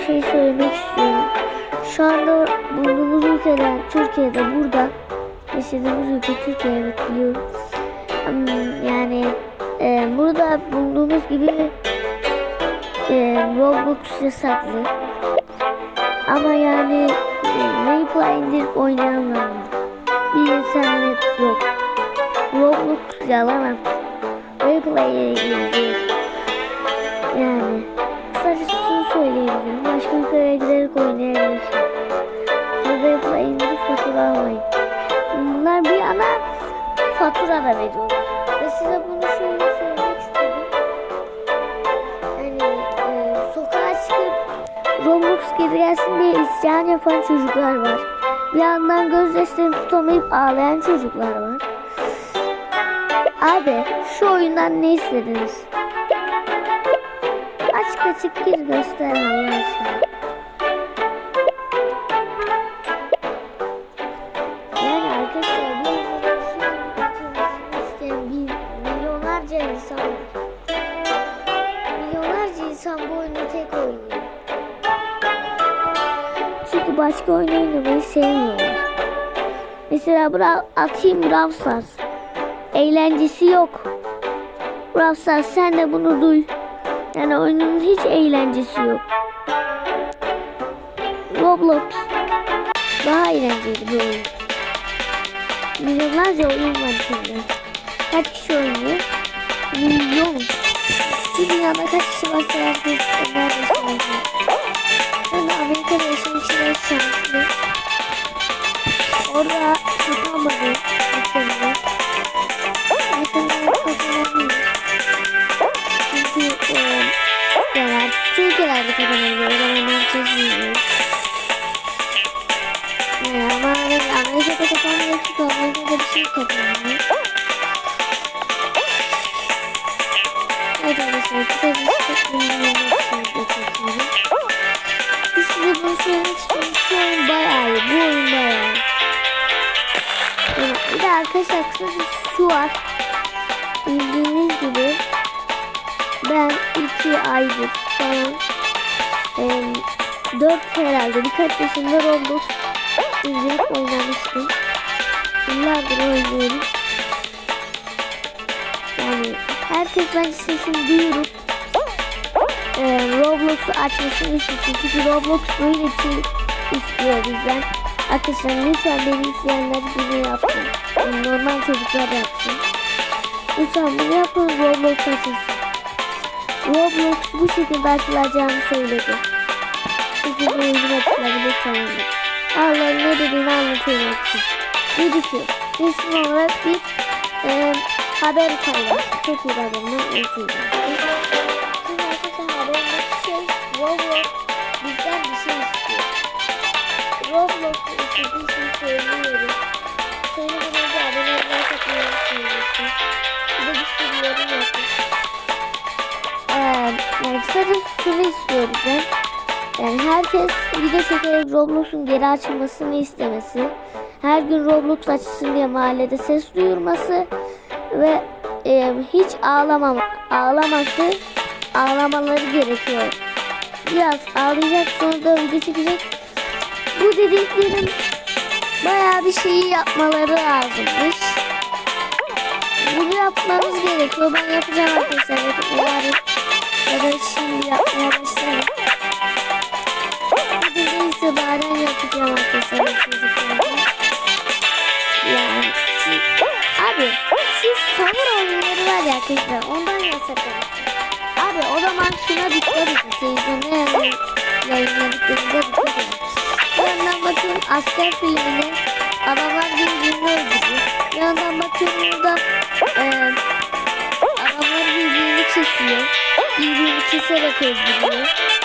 bir şey söylemek istiyorum. Şu anda bulunduğumuz ülkeden Türkiye'de burada yaşadığımız ülke Türkiye evet biliyorum. Yani e, burada bulunduğumuz gibi e, Roblox yasaklı. Ama yani e, Replay indirip oynayanlar. Bir internet yok. Roblox yalan Replay'e ilgili. Söyleyebilirim. Başka ülkelere giderek oynayabilirsin. Replay indirip fatura almayın. Bunlar bir yana fatura da veriyorlar. Ve size bunu şöyle söylemek istedim. Hani e, sokağa çıkıp Roblox geri gelsin diye isyan yapan çocuklar var. Bir yandan gözyaşlarını tutamayıp ağlayan çocuklar var. Abi şu oyundan ne istediniz? Açık açık gir göster Allah aşkına. Yani arkadaşlar isteyen bir milyonlarca insan var. Milyonlarca insan bu oyunu tek oynuyor. Çünkü başka oyun oynamayı sevmiyorlar. Mesela Brawl, atayım Brawl Stars. Eğlencesi yok. Brawl Stars sen de bunu duy. Yani oyunun hiç eğlencesi yok. Roblox daha eğlenceli bir oyun. Milyonlarca oyun var içinde. Kaç kişi oynuyor? Milyon. Bu dünyada kaç kişi herkes neredeyse oynuyor. Ben Amerika'da yaşamak için en şanslı. Orada tutamadım. Arkadaşlar şu var. Bildiğiniz gibi ben iki aydır falan e, dört herhalde birkaç yaşında Roblox indirip oynamıştım. Yıllardır oynuyorum. Yani herkes bence sesini duyurup e, Roblox'u açmasını istiyor. Çünkü Roblox bir şey istiyor bizden. Arkadaşlar lütfen beni izleyenler bunu yapsın. Normal çocuklar yapsın. Lütfen bunu yapın Roblox açılsın. Roblox bu şekilde açılacağını söyledi. Çünkü bu oyun açılabilir sanırım. Allah'ın ne dediğini anlatıyorum için. Dedi ki resmi olarak bir e, haber paylaştı. Çok iyi haberden özür herkes video çekerek Roblox'un geri açılmasını istemesi. Her gün Roblox açsın diye mahallede ses duyurması. Ve e, hiç ağlamama, ağlaması, ağlamaları gerekiyor. Biraz ağlayacak sonra da video çekecek. Bu dediklerim bayağı bir şeyi yapmaları lazımmış. Bunu yapmamız gerekiyor. Ben yapacağım arkadaşlar. Ya da şimdi yapmaya başlarım. İtibaren yapacağım arkadaşlar. Yani abi siz savur oyunları var ya arkadaşlar. Ondan yasaklayın. Abi o zaman şuna dikkat edin. Yani yayınladıklarında dikkat edin. Bir yandan bakıyorum asker filmine adamlar birbirini öldürüyor. Bir yandan bakıyorum burada e, adamlar birbirini kesiyor. Birbirini keserek öldürüyor.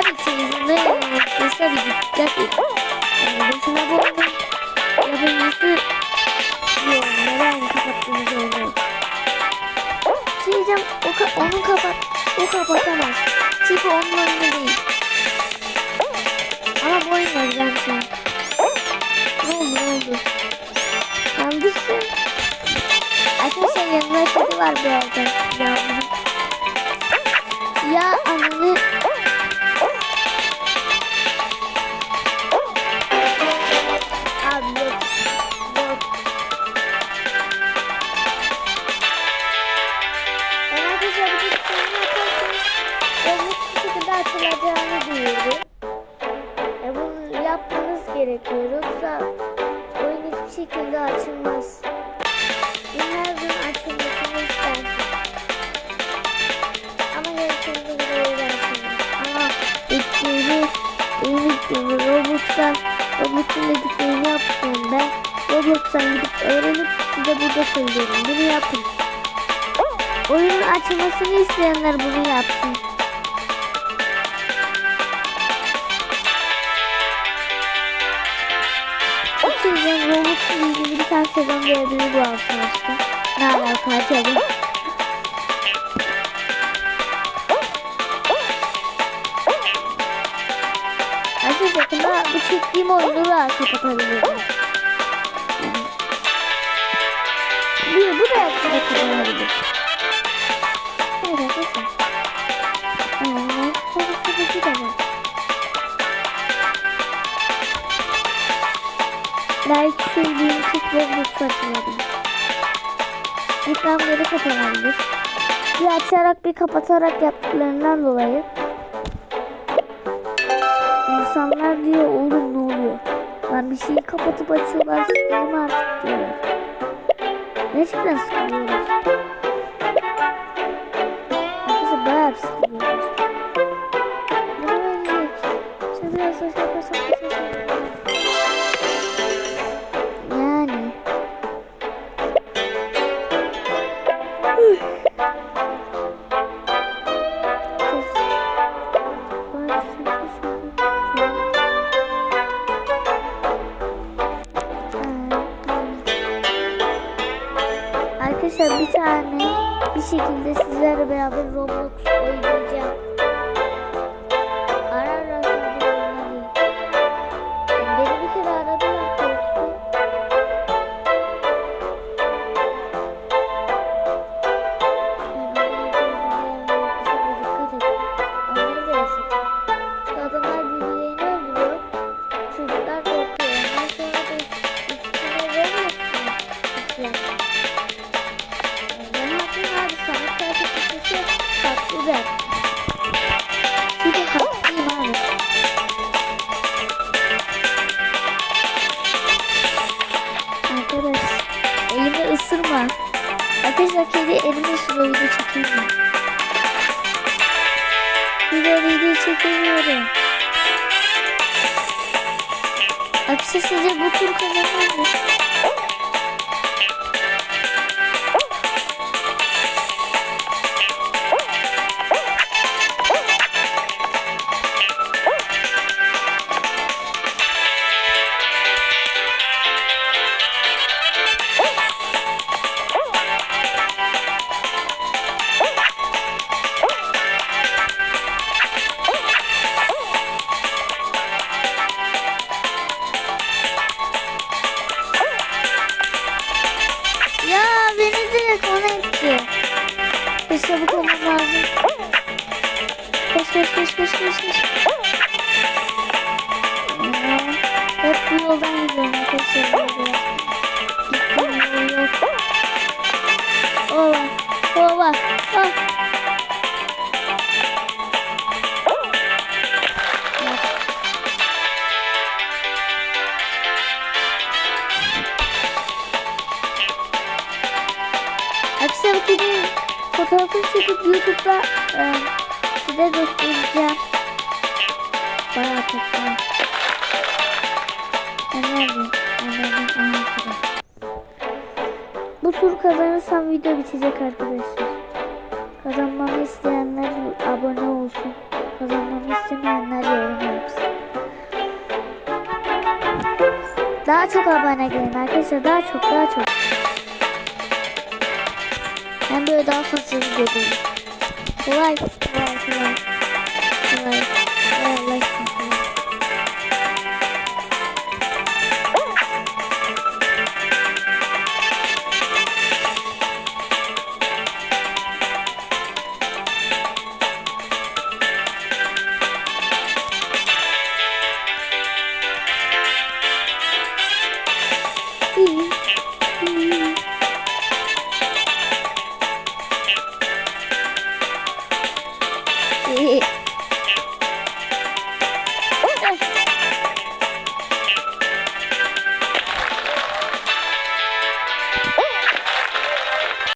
Abi televizyonda yayınladıklarında bir dikkat edin. Yani boşuna bu yapılması diyorum. Neden kapattığınızı. Şey diyeceğim, o ka- onu kapat, o kapatamaz. Çünkü onun oyunu değil. Ama bu oyun var ben şu an. Ne oldu ne oldu? Yanlışsın. Arkadaşlar yanında kedi var bu arada. Yavrum. Ya ananı. Açılacağını duyurdu. E bunu yapmanız gerekiyor. Yoksa oyun hiçbir şekilde açılmaz. Bunlardan açılmasını istersin. Ama gerektiğinde göre öğrensin. Ama bittiğini, iyi bittiğini Roblox'tan, Roblox'un dediklerini yapıyorum ben. Roblox'tan gidip öğrenip size burada söylüyorum. Bunu yapın. Oyunun açılmasını isteyenler bunu yapsın. O yüzden Roblox'un ilgili bir tane sezon görebilir bu arkadaşlar. Ne alaka acaba? Ayrıca yakında bu çektiğim oyunu da kapatabilirim. Bir bu da yakında kapatabilir. Belki sevdiğim Roblox açılabilir. Reklamları kapanabilir. Bir açarak bir kapatarak yaptıklarından dolayı İnsanlar diyor oğlum ne oluyor? Lan bir şeyi kapatıp açıyorlar sıkılma artık diyorlar. Gerçekten sıkılıyorlar. Arkadaşlar bayağı sıkılıyorlar. Arkadaşlar bir tane bir şekilde sizlerle beraber Roblox oynayacağım. Arkadaşlar sizce bu tur kazanır Kedinin fotoğrafını çekip YouTube'da e, size göstereceğim. Bayağı tatlı. Neredeyim? Aha burada. Bu tur kazanırsam video bitecek arkadaşlar. Kazanmamı isteyenler abone olsun. Kazanmamı istemeyenler yorum yapsın. Daha çok abone gelin arkadaşlar. Daha çok daha çok. Ben böyle daha fazla video kolay. Kolay. Kolay. kolay.